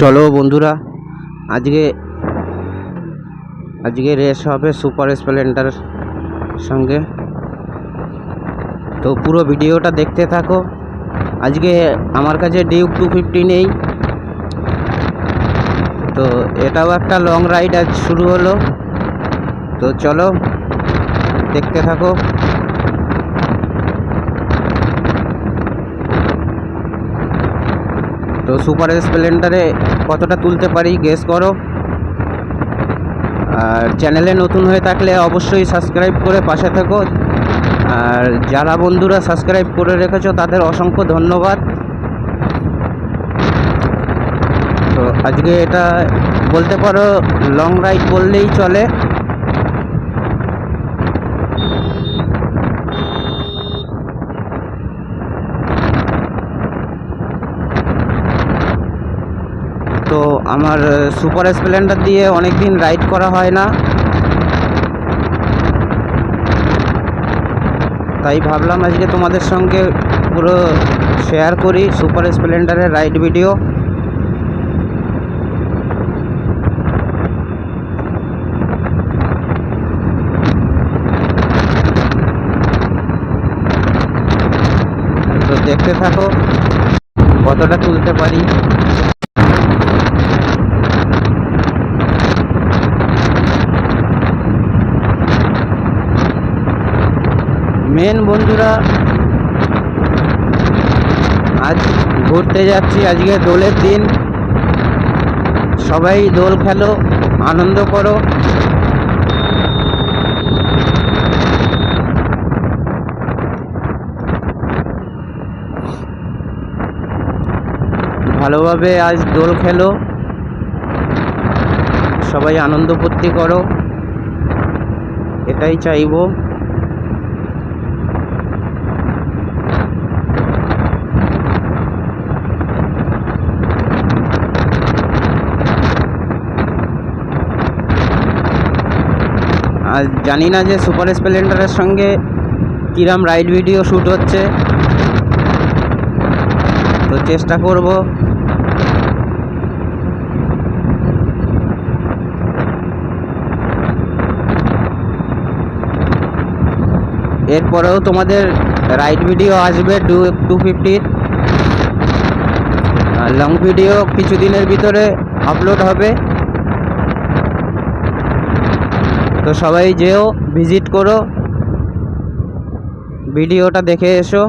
চলো বন্ধুরা, আজকে আজকে রেস হবে সুপার স্প্লেন্ডার সঙ্গে। তো পুরো ভিডিওটা দেখতে থাকো। আজকে আমার কাছে ডিউক টু ফিফটি নেই। তো এটাও একটা লং রাইড আজ শুরু হলো। তো চলো, দেখতে থাকো। তো সুপার স্প্লেন্ডারে কতটা তুলতে পারি গেস করো। আর চ্যানেলে নতুন হয়ে থাকলে অবশ্যই সাবস্ক্রাইব করে পাশে থেকো। আর যারা বন্ধুরা সাবস্ক্রাইব করে রেখেছো, তাদের অসংখ্য ধন্যবাদ। তো আজকে এটা বলতে পারো লং রাইড বললেই চলে তো আমার সুপার স্প্লেন্ডার দিয়ে অনেক দিন রাইড করা হয় না। তাই ভাবলাম আজকে তোমাদের সঙ্গে পুরো শেয়ার করি সুপার স্প্লেন্ডারের রাইড ভিডিও। তো দেখতে থাকো, কতটা তুলতে পারি। মেন বন্ধুরা, আজ ঘুরতে যাচ্ছি, আজকে দোলের দিন। সবাই দোল খেলো, আনন্দ করো। ভালোভাবে আজ দোল খেলো। সবাই আনন্দ ফুর্তি করো। এটাই চাইব। আর জানি না যে সুপার স্প্লেন্ডারের সঙ্গে কিরাম রাইড ভিডিও শ্যুট হচ্ছে। তো চেষ্টা করব। এরপরেও তোমাদের রাইড ভিডিও আসবে টু টু ফিফটির লং ভিডিও কিছুদিনের ভিতরে আপলোড হবে। তো সবাই যেও ভিজিট করো, ভিডিওটা দেখে এসো।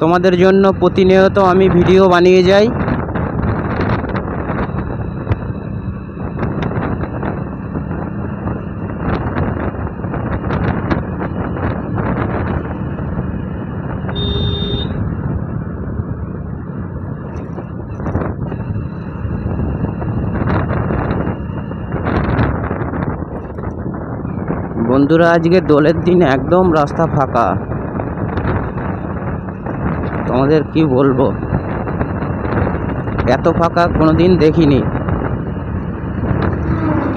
তোমাদের জন্য প্রতিনিয়ত আমি ভিডিও বানিয়ে যাই। বন্ধুরা, আজকে দোলের দিন একদম রাস্তা ফাঁকা। তোমাদের কি বলব? এত ফাঁকা কোনো দিন দেখিনি।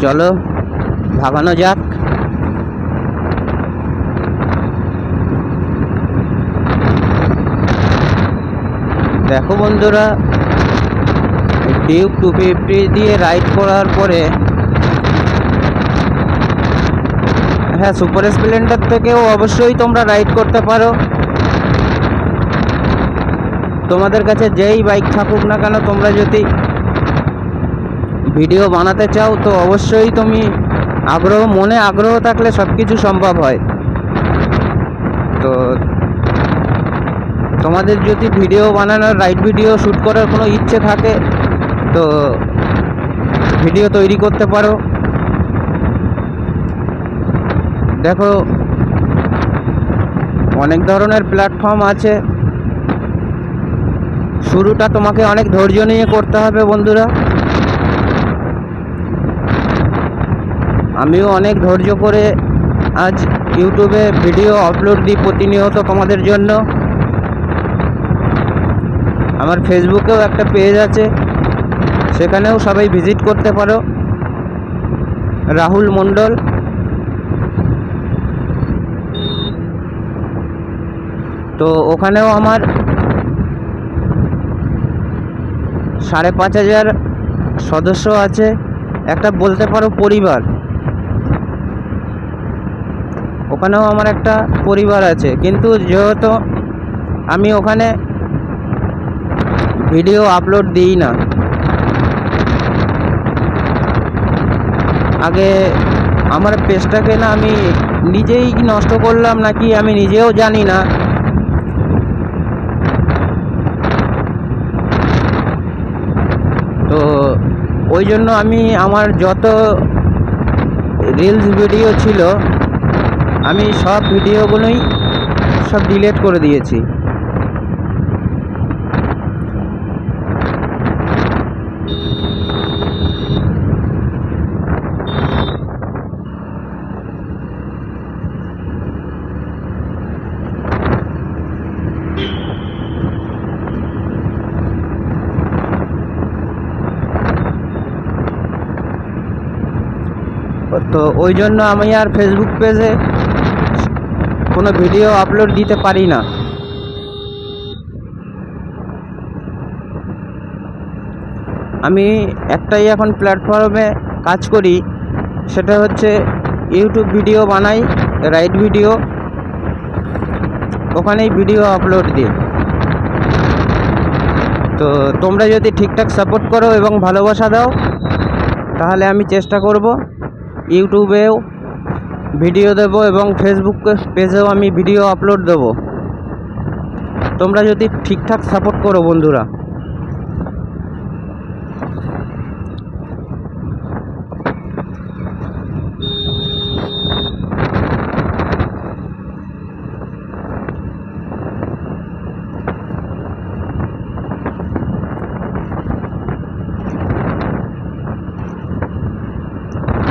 চলো, ভাগানো যাক। দেখো বন্ধুরা ডিউক টু ফিফটি দিয়ে রাইড করার পরে হ্যাঁ সুপার স্প্লেন্ডার থেকেও অবশ্যই তোমরা রাইড করতে পারো। তোমাদের কাছে যেই বাইক থাকুক না কেন, তোমরা যদি ভিডিও বানাতে চাও, তো অবশ্যই তুমি আগ্রহ, মনে আগ্রহ থাকলে সব কিছু সম্ভব হয়। তো তোমাদের যদি ভিডিও বানানোর রাইড ভিডিও শ্যুট করার কোনো ইচ্ছে থাকে, তো ভিডিও তৈরি করতে পারো। দেখো, অনেক ধরনের প্ল্যাটফর্ম আছে। শুরুটা তোমাকে অনেক ধৈর্য নিয়ে করতে হবে বন্ধুরা। আমিও অনেক ধৈর্য করে আজ ইউটিউবে ভিডিও আপলোড দিই প্রতিনিয়ত তোমাদের জন্য। আমার ফেসবুকেও একটা পেজ আছে, সেখানেও সবাই ভিজিট করতে পারো। রাহুল মণ্ডল। তো ওখানেও আমার সাড়ে পাঁচ হাজার সদস্য আছে, একটা বলতে পারো পরিবার। ওখানেও আমার একটা পরিবার আছে, কিন্তু যেহেতু আমি ওখানে ভিডিও আপলোড দিই না। আগে আমার পেজটাকে না আমি নিজেই নষ্ট করলাম নাকি আমি নিজেও জানি না তো ওই জন্য আমি আমার যত রিলস ভিডিও ছিল, আমি সব ভিডিওগুলোই সব ডিলেট করে দিয়েছি। তো ওই জন্য আমি আর ফেসবুক পেজে কোনো ভিডিও আপলোড দিতে পারি না। আমি একটাই এখন প্ল্যাটফর্মে কাজ করি, সেটা হচ্ছে ইউটিউব ভিডিও বানাই রাইড ভিডিও ওখানেই ভিডিও আপলোড দিই। তো তোমরা যদি ঠিকঠাক সাপোর্ট করো এবং ভালোবাসা দাও, তাহলে আমি চেষ্টা করব ইউটিউবেও ভিডিও দেব এবং ফেসবুক পেজেও আমি ভিডিও আপলোড দেব। তোমরা যদি ঠিকঠাক সাপোর্ট করো বন্ধুরা।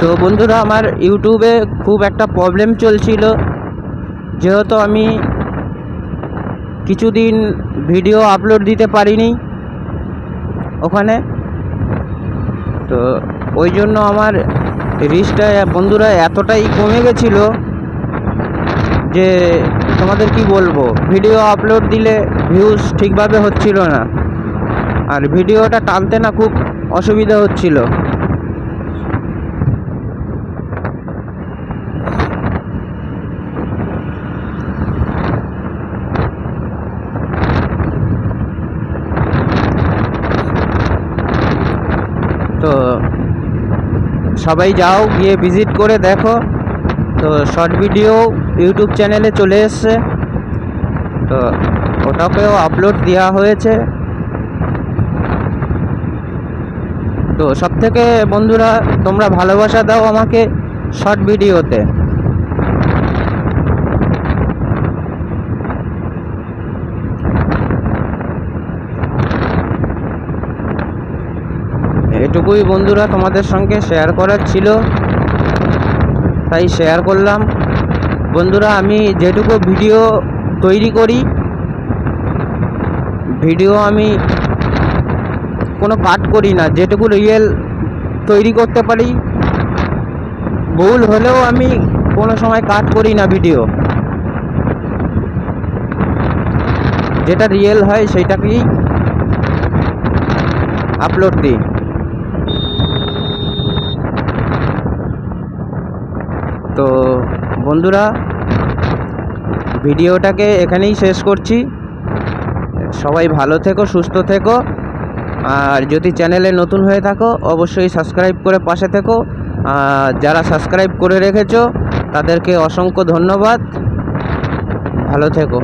তো বন্ধুরা, আমার ইউটিউবে খুব একটা প্রবলেম চলছিল। যেহেতু আমি কিছুদিন ভিডিও আপলোড দিতে পারিনি ওখানে। তো ওই জন্য আমার রিচটা বন্ধুরা এতটাই কমে গেছিল যে তোমাদের কি বলব ভিডিও আপলোড দিলে ভিউজ ঠিকভাবে হচ্ছিল না। আর ভিডিওটা টানতে না খুব অসুবিধা হচ্ছিল। তো সবাই যাও, গিয়ে ভিজিট করে দেখো। তো শর্ট ভিডিও ইউটিউব চ্যানেলে চলে এসছে। তো ওটাকেও আপলোড দেওয়া হয়েছে। তো সব থেকে বন্ধুরা, তোমরা ভালোবাসা দাও আমাকে শর্ট ভিডিওতে এটুকুই বন্ধুরা তোমাদের সঙ্গে শেয়ার করার ছিল। তাই শেয়ার করলাম। বন্ধুরা, আমি যেটুকু ভিডিও তৈরি করি ভিডিও আমি কোনো কাট করি না, যেটুকু রিয়েল তৈরি করতে পারি। ভুল হলেও আমি কোনো সময় কাট করি না ভিডিও যেটা রিয়েল হয়, সেটাকেই আপলোড দিই। তো বন্ধুরা, ভিডিওটাকে এখানেই শেষ করছি। সবাই ভালো থেকো, সুস্থ থেকো। আর যদি চ্যানেলে নতুন হয়ে থাকো, অবশ্যই সাবস্ক্রাইব করে পাশে থেকো। যারা সাবস্ক্রাইব করে রেখেছো, তাদেরকে অসংখ্য ধন্যবাদ। ভালো থেকো।